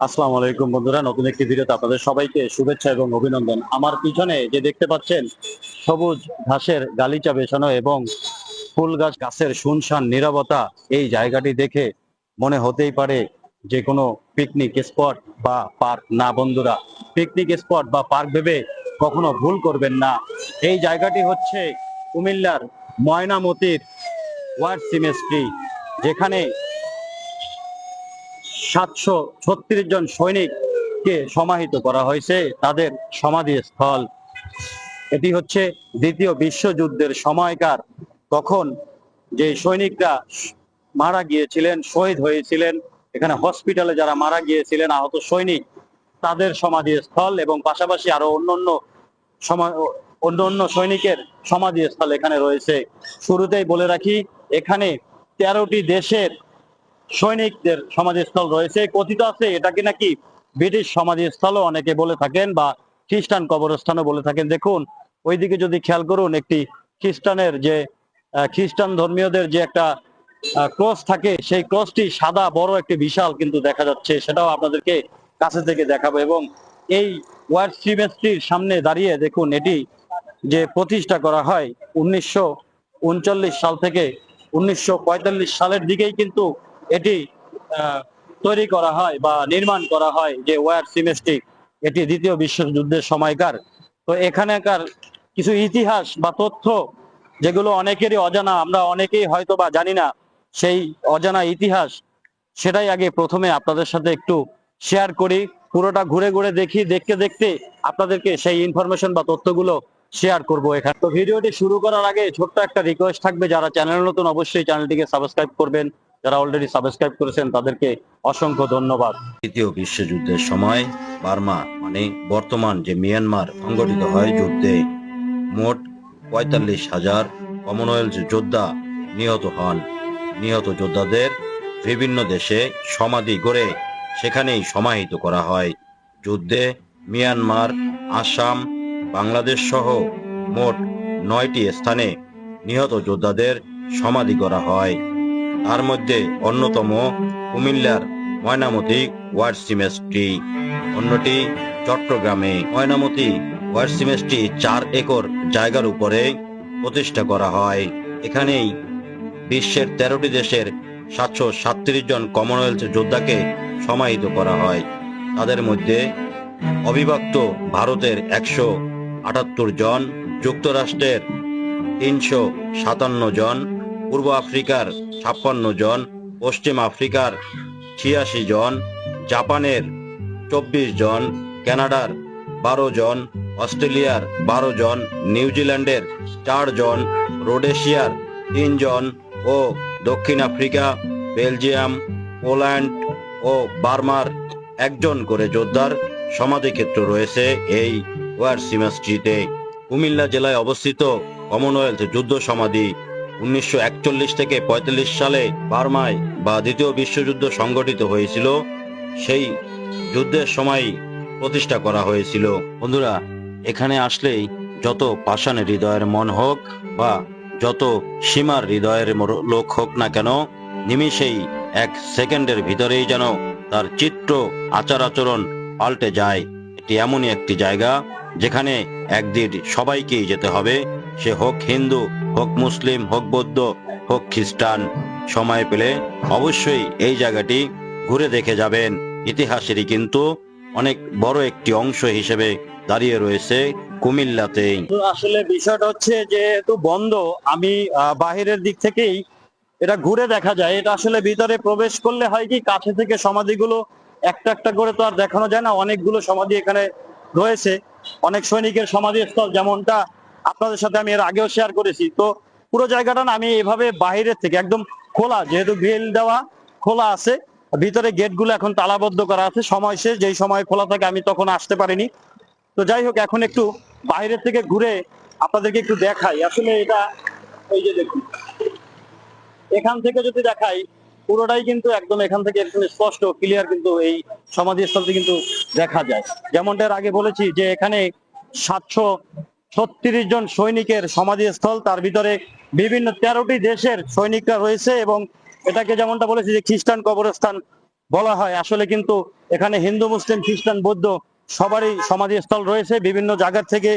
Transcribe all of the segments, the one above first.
আসসালামু আলাইকুম বন্ধুরা, নতুন একটি ভিডিওতে আপনাদের সবাইকে শুভেচ্ছা এবং অভিনন্দন। আমার পিছনে যে দেখতে পাচ্ছেন, সবুজ ঘাসের গালিচা বেছানো এবং ফুল গাছ গাছের শুনশান নীরবতা, এই জায়গাটি দেখে মনে হতেই পারে যে কোনো পিকনিক স্পট বা পার্ক না বন্ধুরা পিকনিক স্পট বা পার্ক ভেবে কখনো ভুল করবেন না। এই জায়গাটি হচ্ছে কুমিল্লার ময়নামতির ওয়ার্ড সিমেস্ট্রি, যেখানে সাতশো ছত্রিশ জন সৈনিককে সমাহিত করা হয়েছে, তাদের সমাধি স্থল এটি হচ্ছে দ্বিতীয় বিশ্বযুদ্ধের সময়কার। তখন যে সৈনিকরা মারা গিয়েছিলেন, শহীদ হয়েছিলেন, এখানে হসপিটালে যারা মারা গিয়েছিলেন, আহত সৈনিক, তাদের সমাধি স্থল এবং পাশাপাশি আরও অন্যান্য অন্য অন্য সৈনিকের সমাধি স্থল এখানে রয়েছে। শুরুতেই বলে রাখি, এখানে তেরোটি দেশের সৈনিকদের সমাধিস্থল রয়েছে, কথিত আছে এটাকে নাকি ব্রিটিশ সমাধিস্থলও অনেকে বলে থাকেন বা খ্রিস্টান কবরস্থানও বলে থাকেন। দেখুন, ওইদিকে যদি খেয়াল করুন, একটি খ্রিস্টানের যে খ্রিস্টান ধর্মীয়দের যে একটা ক্রস থাকে, সেই ক্রসটি সাদা বড় একটি বিশাল কিন্তু দেখা যাচ্ছে, সেটাও আপনাদেরকে কাছে থেকে দেখাবো এবং এই ওয়ার্ড সিমেস্ট্রির সামনে দাঁড়িয়ে দেখুন, এটি যে প্রতিষ্ঠা করা হয় উনিশশো উনচল্লিশ সাল থেকে উনিশশো পঁয়তাল্লিশ সালের দিকেই কিন্তু এটি তৈরি করা হয় বা নির্মাণ করা হয় যে ওয়ার সিমেস্টিক, এটি দ্বিতীয় বিশ্বযুদ্ধের সময়কার। তো এখানেকার কিছু ইতিহাস বা তথ্য, যেগুলো অনেকেরই অজানা, আমরা অনেকেই হয়তো বা জানি না, সেই অজানা ইতিহাস, সেটাই আগে প্রথমে আপনাদের সাথে একটু শেয়ার করি। পুরোটা ঘুরে ঘুরে দেখি, দেখতে দেখতে আপনাদেরকে সেই ইনফরমেশন বা তথ্যগুলো শেয়ার করব এখানে। তো ভিডিওটি শুরু করার আগে ছোট্ট একটা রিকোয়েস্ট থাকবে, যারা চ্যানেল নতুন, অবশ্যই চ্যানেলটিকে সাবস্ক্রাইব করবেন। যারা অলরেডি সাবস্ক্রাইব করেছেন, তাদেরকে অসংখ্য ধন্যবাদ। তৃতীয় বিশ্বযুদ্ধের সময় বার্মা মানে বর্তমান যে মিয়ানমার সংগঠিত হয় যুদ্ধে, মোট পঁয়তাল্লিশ হাজার কমনওয়েলথ যোদ্ধা নিহত হন। নিহত যোদ্ধাদের বিভিন্ন দেশে সমাধি গড়ে সেখানেই সমাহিত করা হয়। যুদ্ধে মিয়ানমার, আসাম, বাংলাদেশ সহ মোট নয়টি স্থানে নিহত যোদ্ধাদের সমাধি করা হয়। তার মধ্যে অন্যতম কুমিল্লার ময়নামতি ওয়ার্ড সিমেস্ট্রি। অন্যটি চট্টগ্রামে ময়নামতি ওয়ার্ড সিমেস্ট্রি চার একর জায়গার উপরে প্রতিষ্ঠা করা হয়। এখানেই বিশ্বের তেরোটি দেশের সাতশো সাতত্রিশ জন কমনওয়েলথ যোদ্ধাকে সমাহিত করা হয়। তাদের মধ্যে অবিভক্ত ভারতের একশো আটাত্তর জন, যুক্তরাষ্ট্রের তিনশো সাতান্ন জন পূর্ব আফ্রিকার ছাপ্পান্ন জন, পশ্চিম আফ্রিকার ছিয়াশি জন, জাপানের চব্বিশ জন, কানাডার বারো জন, অস্ট্রেলিয়ার বারো জন নিউজিল্যান্ডের চার জন, রোডেশিয়ার তিনজন ও দক্ষিণ আফ্রিকা, বেলজিয়াম, পোল্যান্ড ও বার্মার একজন করে যোদ্ধার সমাধিক্ষেত্র রয়েছে এই ওয়ার সিমাস্ট্রিতে কুমিল্লা জেলায় অবস্থিত কমনওয়েলথ যুদ্ধ সমাধি উনিশশো একচল্লিশ থেকে পঁয়তাল্লিশ সালে বার্মায় বা দ্বিতীয় বিশ্বযুদ্ধ সংগঠিত হয়েছিল। সেই যুদ্ধের সময় প্রতিষ্ঠা করা হয়েছিল। বন্ধুরা, এখানে আসলেই যত পাষাণ হৃদয়ের মন হোক বা যত সীমার হৃদয়ের লোক হোক না কেন, নিমিষেই এক সেকেন্ডের ভিতরেই যেন তার চিত্র আচার আচরণ পাল্টে যায়। এটি এমনই একটি জায়গা যেখানে একদিন সবাইকেই যেতে হবে। সে হোক হিন্দু হোক মুসলিম, হোক বৌদ্ধ, হোক খ্রিস্টান, সময় পেলে অবশ্যই এই জায়গাটি ঘুরে দেখে যাবেন। ইতিহাসেরই কিন্তু অনেক বড় একটি অংশ হিসেবে দাঁড়িয়ে রয়েছে কুমিল্লাতেই। আসলে বিষয়টা হচ্ছে যেহেতু বন্ধ, আমি বাহিরের দিক থেকেই এটা ঘুরে দেখা যায়। এটা আসলে ভিতরে প্রবেশ করলে হয় কি, কাছে থেকে সমাধিগুলো একটা একটা করে তো আর দেখানো যায় না। অনেকগুলো সমাধি এখানে রয়েছে। অনেক সৈনিকের সমাধিস্থল যেমনটা আপনাদের সাথে আমি এর আগেও শেয়ার করেছি। তো পুরো জায়গাটা না আমি এভাবে বাইরের থেকে একদম খোলা, যেহেতু গ্রিল দেওয়া খোলা আছে, ভিতরে গেটগুলো এখন তালাবদ্ধ করা আছে। সময় শেষ, যেই সময় খোলা থাকে আমি তখন আসতে পারিনি। তো যাই হোক, এখন একটু বাইরের থেকে ঘুরে আপনাদেরকে একটু দেখাই। আসলে এটা এই যে দেখুন, এখান থেকে যদি দেখাই, পুরোটাই কিন্তু একদম এখান থেকে একদম স্পষ্ট ক্লিয়ার কিন্তু এই সমাধিস্থলটি কিন্তু দেখা যায়। যেমনটা এর আগে বলেছি যে এখানে সাতশো ছত্রিশ জন সৈনিকের সমাধিস্থল, তার ভিতরে বিভিন্ন তেরোটি দেশের সৈনিকরা রয়েছে এবং এটাকে যেমনটা বলেছি যে খ্রিস্টান কবরস্থান বলা হয়, আসলে কিন্তু এখানে হিন্দু, মুসলিম, খ্রিস্টান, বৌদ্ধ সবারই সমাধিস্থল রয়েছে। বিভিন্ন জায়গা থেকে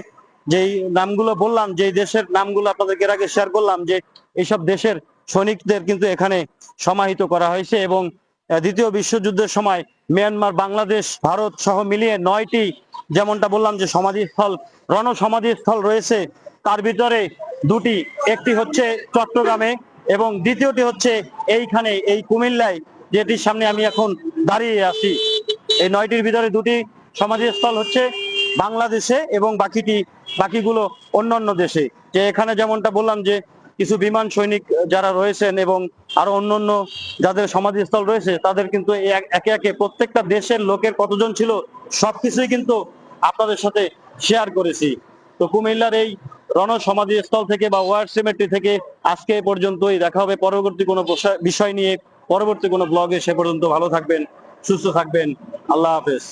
যেই নামগুলো বললাম যে দেশের নামগুলো আপনাদেরকে এর আগে শেয়ার করলাম, যে এইসব দেশের সৈনিকদের কিন্তু এখানে সমাহিত করা হয়েছে এবং দ্বিতীয় বিশ্বযুদ্ধের সময় মিয়ানমার, বাংলাদেশ, ভারত সহ মিলিয়ে নয়টি, যেমনটা বললাম যে সমাধিস্থল রণ সমাধিস্থল রয়েছে। তার ভিতরে দুটি, একটি হচ্ছে চট্টগ্রামে এবং দ্বিতীয়টি হচ্ছে এইখানে, এই কুমিল্লায়, যেটির সামনে আমি এখন দাঁড়িয়ে আছি। এই নয়টির ভিতরে দুটি সমাধিস্থল হচ্ছে বাংলাদেশে এবং বাকিটি, বাকিগুলো অন্যান্য দেশে। যে এখানে যেমনটা বললাম যে কিছু বিমান সৈনিক যারা রয়েছেন এবং আরও অন্যান্য যাদের সমাধিস্থল রয়েছে, তাদের কিন্তু একে একে প্রত্যেকটা দেশের লোকের কতজন ছিল, সবকিছুই কিন্তু আপনাদের সাথে শেয়ার করেছি। তো কুমিল্লার এই রণ সমাধিস্থল থেকে বা ওয়ার সিমেট্রি থেকে আজকে পর্যন্তই। দেখা হবে পরবর্তী কোনো বিষয় নিয়ে পরবর্তী কোনো ব্লগে সে পর্যন্ত ভালো থাকবেন, সুস্থ থাকবেন। আল্লাহ হাফেজ।